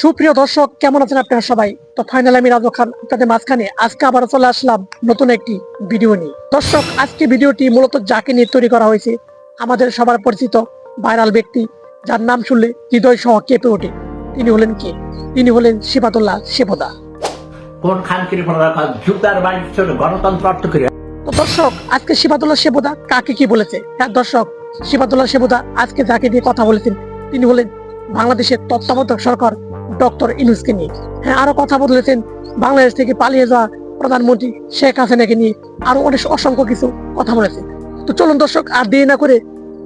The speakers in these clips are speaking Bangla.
সুপ্রিয় দর্শক কেমন আছেন আপনারা সবাই? তো ফাইনাল আমি রাজু খান আপনাদের মাঝখানে। আজকে আবার চলে আসলাম নতুন একটি ভিডিও নিয়ে। দর্শক আজকে ভিডিওটি মূলত যাকে নিয়ে তৈরি করা হয়েছে আমাদের সবার পরিচিত ভাইরাল ব্যক্তি যার নাম শুনলে হৃদয় সহ কেঁপে ওঠে। তিনি হলেন কে? তিনি হলেন শিবাতুল্লাহ শিবদা কোন রাখা জুতার গণতন্ত্র দর্শক আজকে শিবাতুল্লাহ শিবদা কাকে কি বলেছে? হ্যাঁ দর্শক শিবাতুল্লাহ শিবদা আজকে যাকে নিয়ে কথা বলেছেন তিনি হলেন বাংলাদেশের তত্ত্বাবধায়ক সরকার ডক্টর ইনুসকে নিয়ে। হ্যাঁ আরও কথা বলেছেন, বাংলাদেশ থেকে পালিয়ে যাওয়া প্রধানমন্ত্রী শেখ হাসিনাকে নিয়ে আরও অনেক অসংখ্য কিছু কথা বলেছে তো চলুন দর্শক, আর দেরি না করে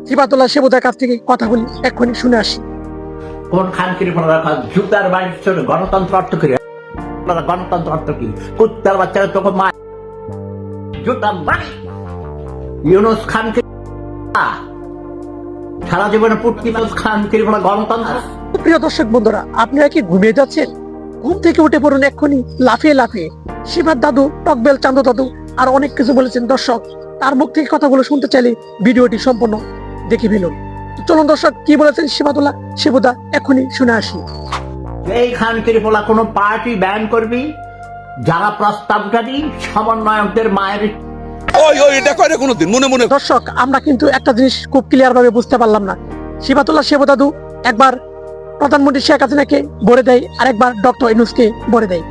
শিবাতুল্লাহ শিবদার কাছ থেকে কথা বলি, এক্ষুনি শুনে আসি। কোন খানকির জুতার গণতন্ত্র অর্থ করে? গণতন্ত্র অর্থ কি কুত্তার বাচ্চারা মা বাড়ি। ইউনুস সারা জীবনে পুটকি ইউনুস খানকির গণতন্ত্র প্রিয় দর্শক বন্ধুরা আপনারা কি ঘুমিয়ে যাচ্ছেন? ঘুম থেকে উঠে পড়ুন এক্ষুনি লাফিয়ে লাফিয়ে। শিবার দাদু টকবেল চান্দ দাদু আর অনেক কিছু বলেছেন দর্শক। তার মুখ থেকে কথাগুলো শুনতে চাইলে ভিডিওটি সম্পূর্ণ দেখে ফেলুন। চলুন দর্শক কি বলেছেন শিবাদুল্লাহ? শিবদা এক্ষুনি শুনে আসি। এই খান পোলা কোনো পার্টি ব্যান করবি? যারা প্রস্তাবকারী সমন্বয়কদের মায়ের ওই ওই, এটা মনে মনে। দর্শক, আমরা কিন্তু একটা জিনিস খুব ক্লিয়ার ভাবে বুঝতে পারলাম না। শিবাতুল্লাহ শিবদাদু একবার প্রধানমন্ত্রী শেখ হাসিনাকে দেয় আর একবার ডক্টর ইনুসকে দেয়।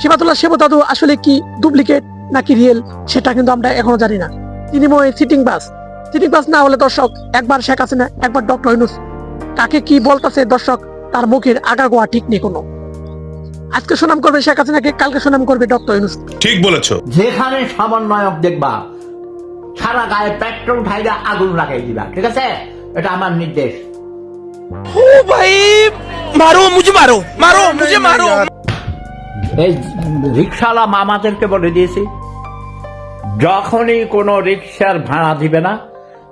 শিবাতুল্লাহ শিবদাদু আসলে কি ডুপ্লিকেট নাকি রিয়েল সেটা কিন্তু আমরা এখনও জানি না। তিনি ময় সিটিং বাস সিটিং বাস না হলে দর্শক, একবার শেখ হাসিনা, একবার ডক্টর ইনুস কাকে কি বলতেছে দর্শক, তার মুখের আগা গোয়া ঠিক নেই কোনো। আজকে সুনাম করবে শেখ হাসিনা কে কালকে সুনাম করবে ডক্টর ইউনুস। ঠিক বলেছ। যেখানে সমন্বয়ক দেখবা সারা গায়ে পেট্রোল ঠাইরা আগুন লাগাই দিবা ঠিক আছে? এটা আমার নির্দেশ। ও ভাই মারো মুজে মারো মারো মুজে মারো। এই রিক্সাওয়ালা মামাদেরকে বলে দিয়েছি যখনই কোনো রিক্সার ভাড়া দিবে না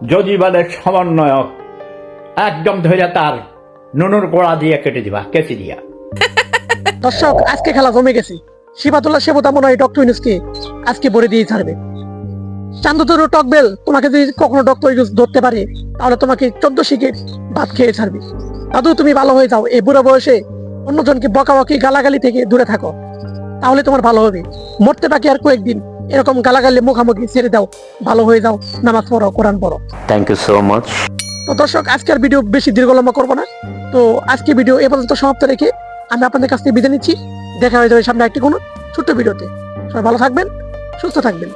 যদি বলে সমন্বয়ক একদম ধৈর্য তার নুনুর গোড়া দিয়ে কেটে দিবা কেটে দিয়া। দর্শক আজকে খেলা জমে গেছে। শিবাতুল্লাহ সেবতা মনে হয় ডক্টর ইউনুসকে আজকে ভরে দিয়ে ছাড়বে। চান্দতরু টকবেল তোমাকে যদি কখনো ডক্টর ইউনুস ধরতে পারে তাহলে তোমাকে চোদ্দ শিখে ভাত খেয়ে ছাড়বে। দাদু তুমি ভালো হয়ে যাও। এই বুড়ো বয়সে অন্যজনকে বকাবকি গালাগালি থেকে দূরে থাকো। তাহলে তোমার ভালো হবে। মরতে বাকি আর কয়েকদিন এরকম গালাগালি মুখামুখি ছেড়ে দাও। ভালো হয়ে যাও। নামাজ পড়ো কোরআন পড়ো। থ্যাংক ইউ সো মাচ তো দর্শক আজকের ভিডিও বেশি দীর্ঘ লম্বা করব না। তো আজকে ভিডিও এ পর্যন্ত সমাপ্ত রেখে আমি আপনাদের কাছ থেকে বিদায় নিচ্ছি। দেখা হয়ে যাবে সামনে একটি কোনো ছোট্ট ভিডিওতে। সবাই ভালো থাকবেন, সুস্থ থাকবেন।